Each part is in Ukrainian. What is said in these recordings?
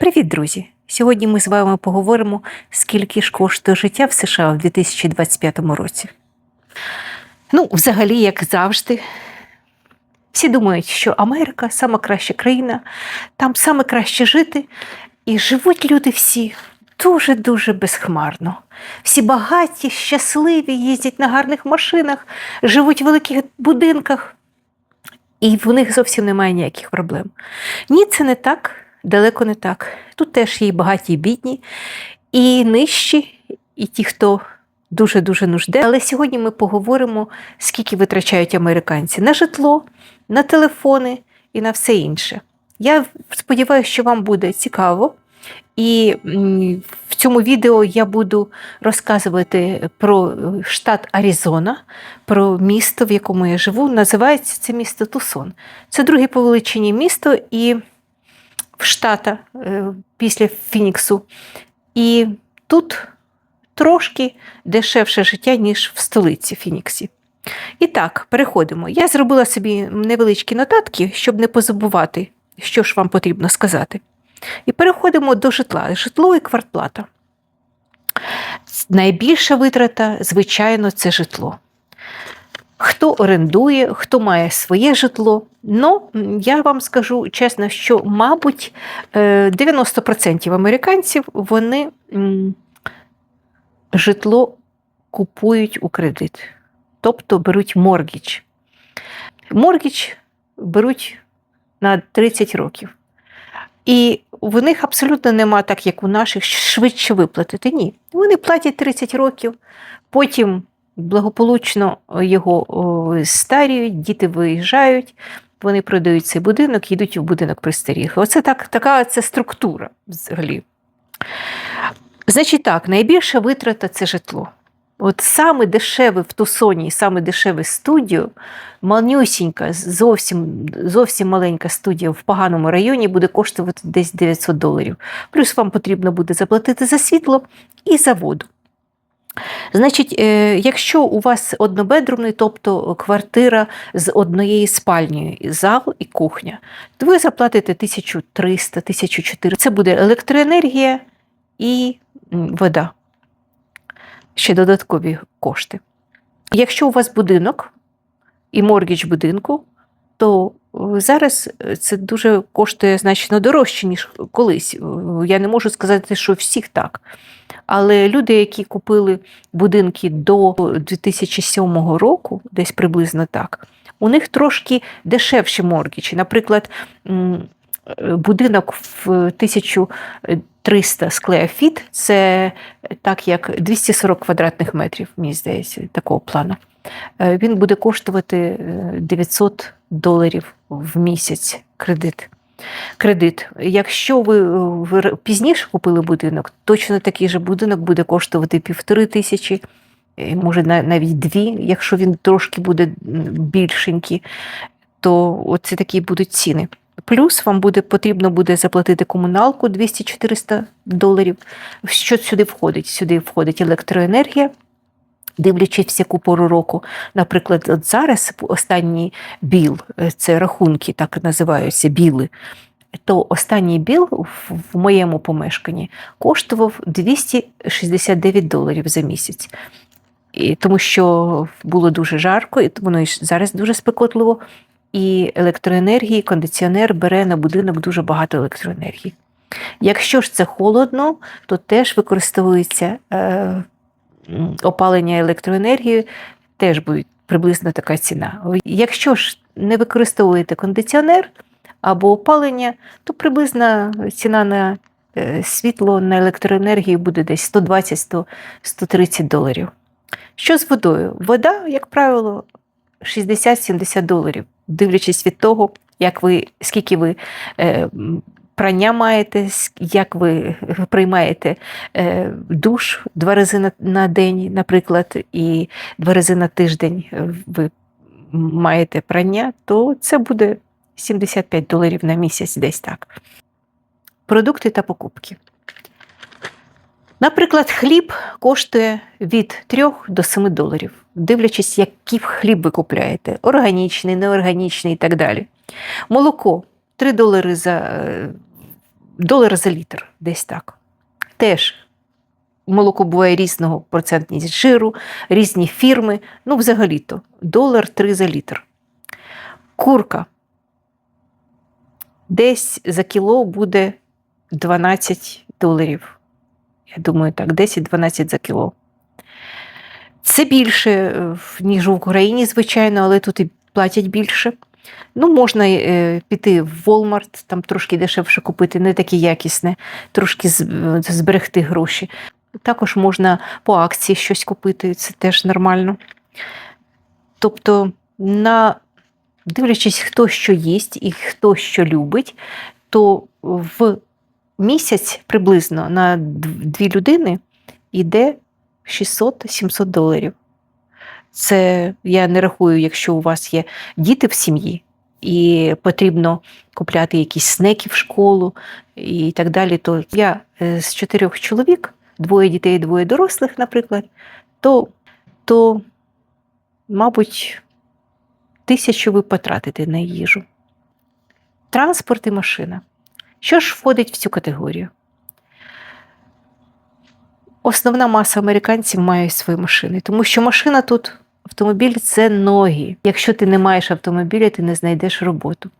Привіт, друзі! Сьогодні ми з вами поговоримо, скільки ж коштує життя в США в 2025 році. Ну, взагалі, як завжди, всі думають, що Америка сама краща країна, там саме краще жити, і живуть люди всі дуже-дуже безхмарно. Всі багаті, щасливі, їздять на гарних машинах, живуть в великих будинках, і в них зовсім немає ніяких проблем. Ні, це не так, далеко не так. Тут теж є багаті, і бідні, і нижчі, і ті, хто дуже-дуже нужде. Але сьогодні ми поговоримо, скільки витрачають американці на житло, на телефони і на все інше. Я сподіваюся, що вам буде цікаво. І в цьому відео я буду розказувати про штат Аризона, про місто, в якому я живу. Називається це місто Тусон. Це друге по величині місто і в штата е, після Фініксу. І тут трошки дешевше життя, ніж в столиці Фініксі. І так, переходимо. Я зробила собі невеличкі нотатки, щоб не позабувати, що ж вам потрібно сказати. І переходимо до житла. Житло і квартплата. Найбільша витрата, звичайно, це житло. Хто орендує, хто має своє житло. Ну, я вам скажу чесно, що, мабуть, е, 90% американців вони житло купують у кредит, тобто беруть моргіч. Моргіч беруть на 30 років. І в них абсолютно нема так, як у наших, швидше виплатити. Ні. Вони платять 30 років, потім благополучно його старіють, діти виїжджають, вони продають цей будинок, їдуть в будинок пристарілих. Оце так, така це структура взагалі. Значить так, найбільша витрата це житло. От саме дешеве в Тусоні, саме дешеве студіо, манюсінька, зовсім, зовсім маленька студія в поганому районі буде коштувати десь 900 доларів. Плюс вам потрібно буде заплатити за світло і за воду. Значить, е, якщо у вас однобедрумний, тобто квартира з однією спальнею, зал і кухня, то ви заплатите 1300-1400. Це буде електроенергія і вода. Ще додаткові кошти. Якщо у вас будинок і моргідж будинку, то зараз це дуже коштує значно дорожче, ніж колись. Е, Я не можу сказати, що всіх так. Але люди, які купили будинки до 2007 року, десь приблизно так, у них трошки дешевші моргічі. Наприклад, е, будинок в 1300 склеофіт це так як 240 квадратних метрів, мені здається, такого плану. Е, Він буде коштувати е, 900 доларів в місяць кредит. Кредит. Якщо ви, е, пізніше купили будинок, точно такий же будинок буде коштувати півтори тисячі, е, може навіть дві, якщо він трошки буде більшенький, то оце такі будуть ціни. Плюс вам буде потрібно буде заплатити комуналку 200-400 доларів. Що сюди входить? Сюди входить електроенергія, дивлячись яку пору року. Наприклад, от зараз останній біл, е, це рахунки, так називаються біли. То останній біл в- моєму помешканні коштував 269 доларів за місяць. І, тому що було дуже жарко, і воно і зараз дуже спекотливо. І електроенергії, кондиціонер бере на будинок дуже багато електроенергії. Якщо ж це холодно, то теж використовується е, опалення електроенергією, теж буде приблизно така ціна. Якщо ж не використовуєте кондиціонер або опалення, то приблизно ціна на е, світло на електроенергію буде десь 120-130 доларів. Що з водою? Вода, як правило, 60-70 доларів, дивлячись від того, як ви, скільки ви е, прання як ви приймаєте е, душ два рази на, день, наприклад, і два рази на тиждень е, ви маєте прання, то це буде 75 доларів на місяць, десь так. Продукти та покупки. Наприклад, хліб коштує від 3 до 7 доларів, дивлячись, який хліб ви купляєте: органічний, неорганічний і так далі. Молоко 3 долари за, е, долар за літр, десь так. Теж молоко буває різного процентність жиру, різні фірми. Ну, взагалі-то, долар 3 за літр. Курка. Десь за кіло буде 12 доларів. Я думаю, так, 10-12 за кіло. Це більше, е, ніж в Україні, звичайно, але тут і платять більше. Ну, можна е, піти в Walmart, там трошки дешевше купити, не таке якісне, трошки е, зберегти гроші. Також можна по акції щось купити, це теж нормально. Тобто, на, дивлячись, хто що їсть і хто що любить, то в місяць приблизно на дві людини йде 600-700 доларів. Це я не рахую, якщо у вас є діти в сім'ї, і потрібно купляти якісь снеки в школу і так далі. То я е, з чотирьох чоловік, двоє дітей, двоє дорослих, наприклад, то, то мабуть, тисячу ви потратите на їжу. Транспорт і машина. Що ж входить в цю категорію? Основна маса американців має свої машини, тому що машина тут, автомобіль це ноги. Якщо ти не маєш автомобіля, ти не знайдеш роботу.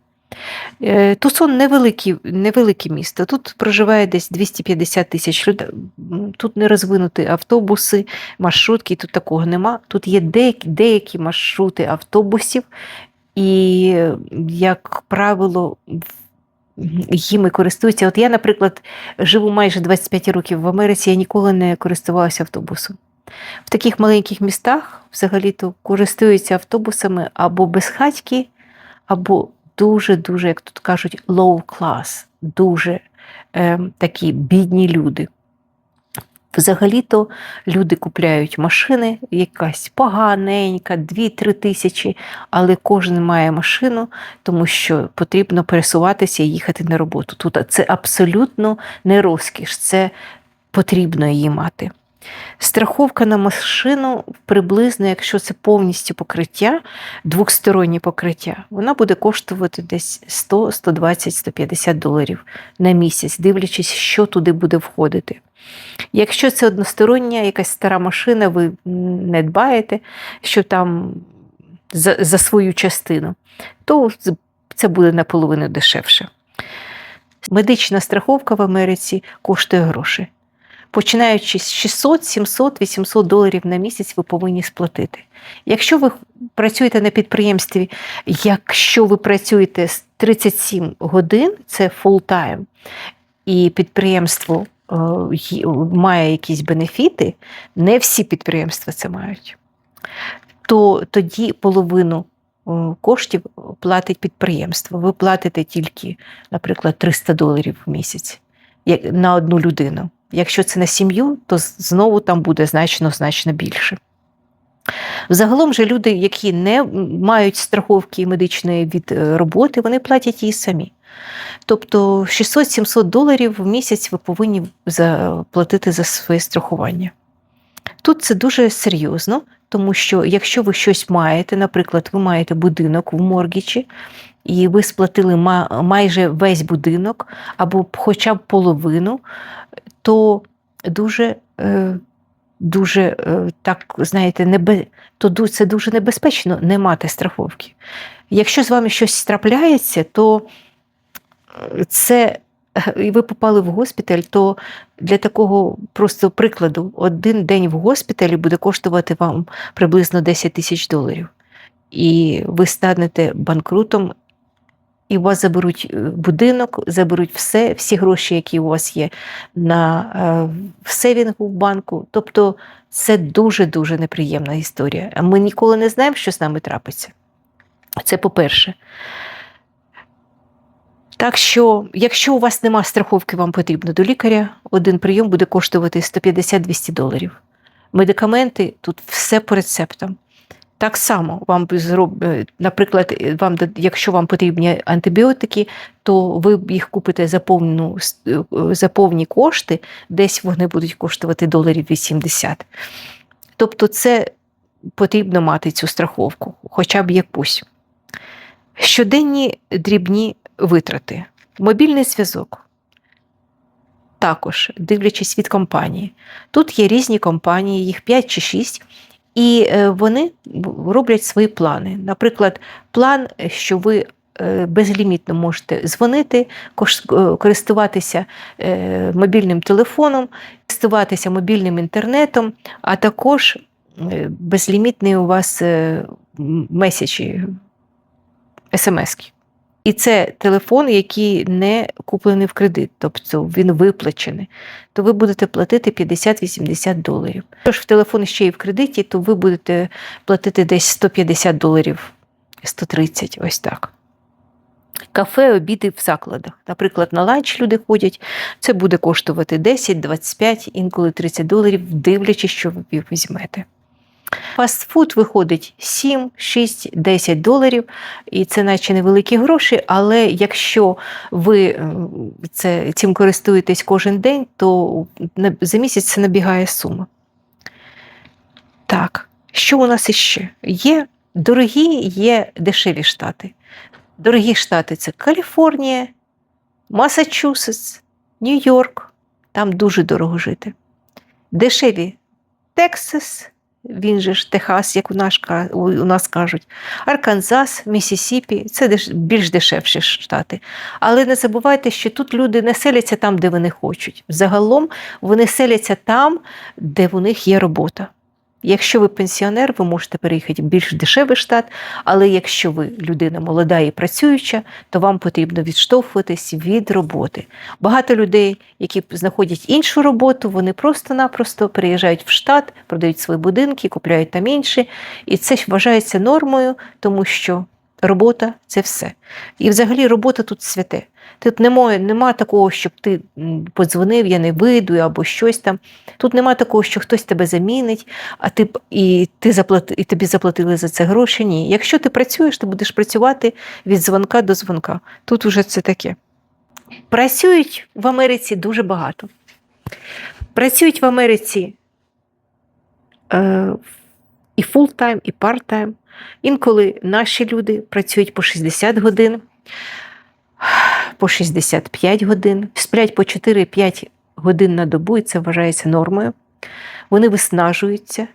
Е, Тусон невелике, невелике місто. Тут проживає десь 250 тисяч людей. Тут не розвинуті автобуси, маршрутки, тут такого нема. Тут є деякі, деякі маршрути автобусів, і, як правило, їми користуються. От я, наприклад, живу майже 25 років в Америці, я ніколи не користувалася автобусом. В таких маленьких містах взагалі-то користуються автобусами або безхатьки, або дуже-дуже, як тут кажуть, low class, дуже е, такі бідні люди. Взагалі-то люди купляють машини, якась поганенька, 2-3 тисячі, але кожен має машину, тому що потрібно пересуватися і їхати на роботу. Тут це абсолютно не розкіш, це потрібно її мати. Страховка на машину приблизно, якщо це повністю покриття, двохстороннє покриття, вона буде коштувати десь 100, 120, 150 доларів на місяць, дивлячись, що туди буде входити. Якщо це одностороння, якась стара машина, ви не дбаєте, що там за, за свою частину, то це буде наполовину дешевше. Медична страховка в Америці коштує гроші. Починаючи з 600, 700, 800 доларів на місяць, ви повинні сплатити. Якщо ви працюєте на підприємстві, якщо ви працюєте з 37 годин, це time, і підприємство е, має якісь бенефіти, не всі підприємства це мають, то тоді половину е, коштів платить підприємство. Ви платите тільки, наприклад, 300 доларів в місяць на одну людину. Якщо це на сім'ю, то знову там буде значно значно більше. Загалом же люди, які не мають страховки медичної від е, роботи, вони платять її самі. Тобто 600-700 доларів в місяць ви повинні заплатити за своє страхування. Тут це дуже серйозно, тому що якщо ви щось маєте, наприклад, ви маєте будинок в моргічі, і ви сплатили майже весь будинок або хоча б половину, то дуже, е, дуже е, так, знаєте, небе, то це дуже небезпечно не мати страховки. Якщо з вами щось трапляється, то е, це і ви попали в госпіталь, то для такого просто прикладу один день в госпіталі буде коштувати вам приблизно 10 тисяч доларів. І ви станете банкрутом, і у вас заберуть е, будинок, заберуть все, всі гроші, які у вас є на е, в сейвінгу в банку. Тобто це дуже-дуже неприємна історія. Ми ніколи не знаємо, що з нами трапиться. Це по-перше. Так що, якщо у вас нема страховки, вам потрібно до лікаря, один прийом буде коштувати 150-200 доларів. Медикаменти тут все по рецептам. Так само вам зроб... е, наприклад, е, вам, якщо вам потрібні антибіотики, то ви їх купите за, повну, е, за повні кошти, десь вони будуть коштувати доларів 80. Тобто це потрібно мати цю страховку, хоча б якусь. Щоденні дрібні витрати. Мобільний зв'язок. також, дивлячись від компанії. Тут є різні компанії, їх 5 чи 6, і е, вони роблять свої плани. Наприклад, план, що ви е, безлімітно можете дзвонити, е, користуватися е, мобільним телефоном, користуватися мобільним інтернетом, а також е, безлімітний у вас е, меседжі, смс-ки. І це телефон, який не куплений в кредит, тобто він виплачений, то ви будете платити 50-80 доларів. Якщо ж телефон ще й в кредиті, то ви будете платити десь 150 доларів, 130, ось так. Кафе, обіди в закладах. Наприклад, на ланч люди ходять, це буде коштувати 10, 25, інколи 30 доларів, дивлячись, що ви візьмете. Фастфуд виходить 7, 6, 10 доларів, і це наче невеликі гроші, але якщо ви це, цим користуєтесь кожен день, то за місяць це набігає сума. Так, що у нас іще? Є дорогі, є дешеві штати. Дорогі штати це Каліфорнія, Масачусетс, Нью-Йорк. Там дуже дорого жити. Дешеві Тексас, він же ж Техас, як у нас, у нас кажуть, Арканзас, Місісіпі це більш дешевші штати. Але не забувайте, що тут люди не селяться там, де вони хочуть. Загалом вони селяться там, де у них є робота. Якщо ви пенсіонер, ви можете переїхати в більш дешевий штат, але якщо ви людина молода і працююча, то вам потрібно відштовхуватись від роботи. Багато людей, які знаходять іншу роботу, вони просто-напросто переїжджають в штат, продають свої будинки, купляють там інші. І це вважається нормою, тому що робота це все. І взагалі робота тут святе. Тут немає, нема такого, щоб ти подзвонив, я не вийду або щось там. Тут нема такого, що хтось тебе замінить, а ти і ти заплати, і тобі заплатили за це гроші. Ні. Якщо ти працюєш, ти будеш працювати від дзвонка до дзвонка. Тут уже це таке. Працюють в Америці дуже багато. Працюють в Америці е, і фултайм, і парттайм. Інколи наші люди працюють по 60 годин, по 65 годин, сплять по 4-5 годин на добу, і це вважається нормою. Вони виснажуються,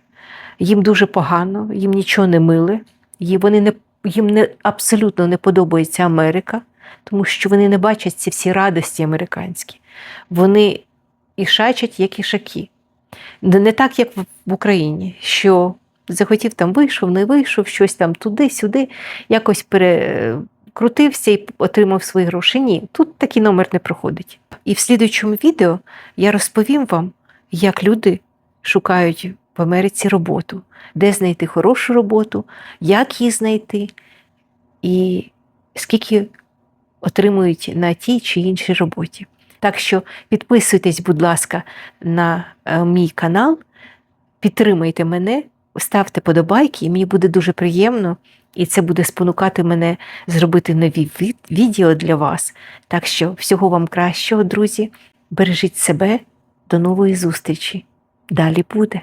їм дуже погано, їм нічого не миле, вони не, їм не, абсолютно не подобається Америка, тому що вони не бачать ці всі радості американські. Вони ішачать, як ішаки. Не так, як в Україні, що захотів там вийшов, не вийшов, щось там туди-сюди, якось перекрутився і отримав свої гроші. Ні, тут такий номер не проходить. І в слідуючому відео я розповім вам, як люди шукають в Америці роботу, де знайти хорошу роботу, як її знайти, і скільки отримують на тій чи іншій роботі. Так що підписуйтесь, будь ласка, на е, мій канал, підтримайте мене, ставте подобайки, і мені буде дуже приємно, і це буде спонукати мене зробити нові відео для вас. Так що всього вам кращого, друзі. Бережіть себе, до нової зустрічі. Далі буде.